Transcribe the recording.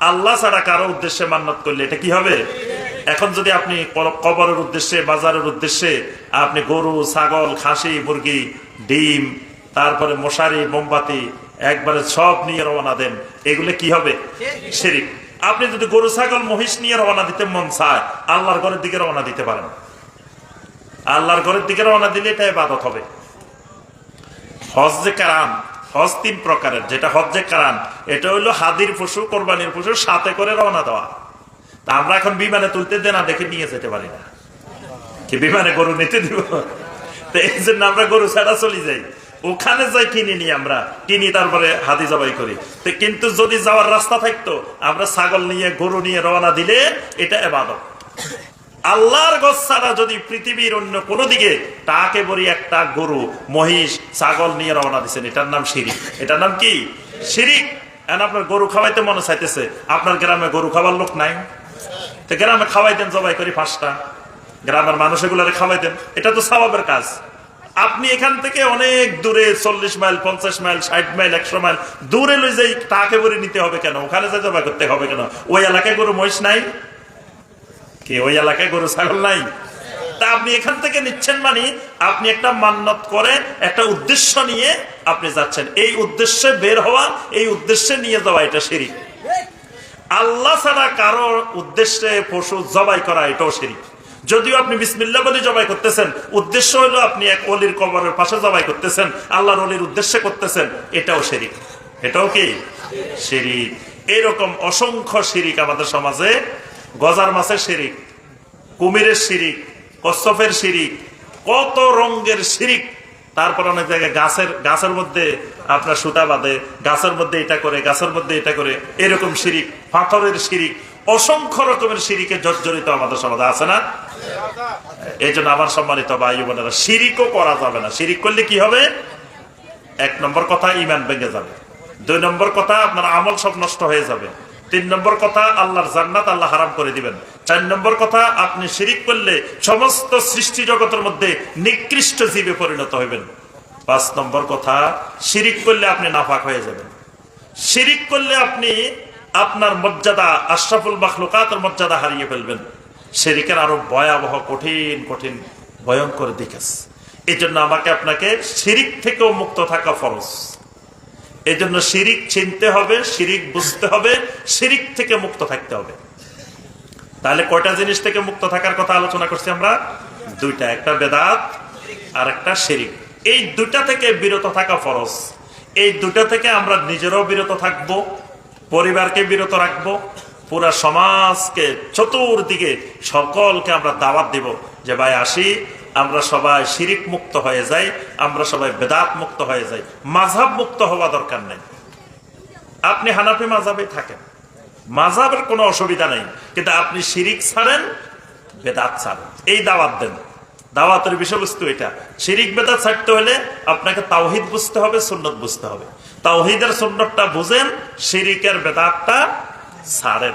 আল্লাহ ছাড়া কারও উদ্দেশ্যে মান্নত করলে এটা কি হবে? এখন যদি আপনি কবরের উদ্দেশ্যে, বাজারের উদ্দেশ্যে আপনি গরু, ছাগল, খাসি, মুরগি, ডিম, তারপরে মশারি, মোমবাতি, একবারে সব নিয়ে রওনা দেন, এগুলো কি হবে? শিরিক। আপনি যদি গরু, ছাগল, মহিষ নিয়ে রওনা দিতে মন চায়, আল্লাহর ঘরের দিকে রওনা দিতে পারেন। আল্লাহর ঘরের দিকে রওনা দিলে এটা ইবাদত হবে। হজ যে কারান হজ তিন প্রকারের, যেটা হজ যে কারান এটা হইল হাদির পশু, কোরবানির পশু, সাথে করে রওনা দেওয়া। তা আমরা এখন বিমানে তুলতে দেনা দেখে নিয়ে যেতে পারি না। কি বিমানে গরু নিতে দিব? তো এই জন্য আমরা গরু ছাড়া চলে যাই। ওখানে যাই কিনে নিই আমরা, কিনি তারপরে হাতি জবাই করি। তো কিন্তু যদি যাওয়ার রাস্তা থাকতো, আমরা ছাগল নিয়ে, গরু নিয়ে রওনা দিলে এটা এবাদত। আল্লাহর গছ ছাড়া যদি পৃথিবীর অন্য কোনো দিকে, তাকে বলি একটা গরু, মহিষ, ছাগল নিয়ে রওনা দিচ্ছেন এটার নাম শিরিক। এটার নাম কি? শিরিক। এখন আপনার গরু খাওয়াইতে মনে চাইতেছে, আপনার গ্রামে গরু খাওয়ার লোক নাই। তো গ্রামে খাওয়াইতেন, জবাই করি পাঁচটা। গ্রামের মানুষ এগুলারে খাওয়াইতেন। এটা তো স্বভাবের কাজ। আপনি এখান থেকে অনেক দূরে, চল্লিশ মাইল, পঞ্চাশ মাইল, ষাট মাইল, একশো মাইল, দূরে লই যাই, তাকে বলে নিতে হবে কেন? ওখানে যাই জবাই করতে হবে কেন? ওই এলাকায় গরু, মহিষ নাই? কি ওই এলাকায় গরু, ছাগল নাই? তা আপনি এখান থেকে নিচ্ছেন মানে আপনি একটা মান্নত করে, একটা উদ্দেশ্য নিয়ে আপনি যাচ্ছেন। এই উদ্দেশ্যে বের হওয়া, এই উদ্দেশ্যে নিয়ে যাওয়া, এটা শিরিক। আল্লাহ ছাড়া কারও উদ্দেশ্যে পশু জবাই করা, এটাও শিরিক। যদিও আপনি বিসমিল্লা বলে জবাই করতেছেন, উদ্দেশ্য হলো আপনি এক অলির কবরের পাশে জবাই করতেছেন, আল্লাহর অলির উদ্দেশ্যে করতেছেন, এটাও শিরিক। এটাও কি? শিরিক। এরকম অসংখ্য শিরিক আমাদের সমাজে গজার মাছের শিরিক, কুমিরের শিরিক, কচ্ছপের শিরিক, কত রঙের শিরিক। তারপর অনেক জায়গায় গাছের গাছের মধ্যে আপনার সুতা বাঁধে, গাছের মধ্যে এটা করে, গাছের মধ্যে এটা করে, এরকম শিরিক, পাথরের শিরিক, অসংখ্য রকমের শিরিকে জর্জরিত আমাদের সমাজে আছে না? এই জন্য আমার সম্মানিত ভাই বোনেরা, শিরিকও করা যাবে না। শিরিক করলে কি হবে? এক নম্বর কথা, ইমান ভেঙে যাবে। দুই নম্বর কথা, আপনার আমল সব নষ্ট হয়ে যাবে। তিন নম্বর কথা, আল্লাহর জান্নাত আল্লাহ হারাম করে দিবেন। চার নম্বর কথা, আপনি শিরিক করলে সমস্ত সৃষ্টি জগতের মধ্যে নিকৃষ্ট জীবে পরিণত হইবেন। পাঁচ নম্বর কথা, শিরিক করলে আপনি নাফাক হয়ে যাবেন। শিরিক করলে আপনি আপনার মর্যাদা, আশরাফুল মাখলুকাতের মর্যাদা হারিয়ে ফেলবেন। শিরিকের আরও ভয়াবহ, কঠিন কঠিন, ভয়ঙ্কর দিক আছে। এই জন্য আমাকে আপনাকে শিরিক থেকেও মুক্ত থাকা ফরজ। এই জন্য শিরিক চিনতে হবে, শিরিক বুঝতে হবে, শিরিক থেকে মুক্ত থাকতে হবে। তাহলে কয়টা জিনিস থেকে মুক্ত থাকার কথা আলোচনা করছি আমরা? দুইটা, একটা বেদাত আর একটা শিরিক। এই দুটা থেকে বিরত থাকা ফরজ। এই দুটা থেকে আমরা নিজেরাও বিরত থাকব, পরিবারকে বিরত রাখব, পুরা সমাজকে চতুর্দিকে সকলকে আমরা দাওয়াত দিব যে, ভাই, আসি আমরা সবাই শিরিক মুক্ত হয়ে যাই, আমরা সবাই বেদাত মুক্ত হয়ে যাই। মাঝাব মুক্ত হওয়া দরকার নেই। আপনি হানাফি মাঝাবে থাকেন। মাঝাবের কোনো অসুবিধা নেই। কিন্তু আপনি শিরিক ছাড়েন, বেদাত ছাড়েন। এই দাওয়াত দেন। দাওয়াতের বিষয়বস্তু এটা। শিরিক, বেদাত ছাড়তে হলে আপনাকে তাওহিদ বুঝতে হবে, সুন্নত বুঝতে হবে। তাওহিদের সুন্নতটা বুঝেন, শিরিকের বেদাতটা ছাড়েন।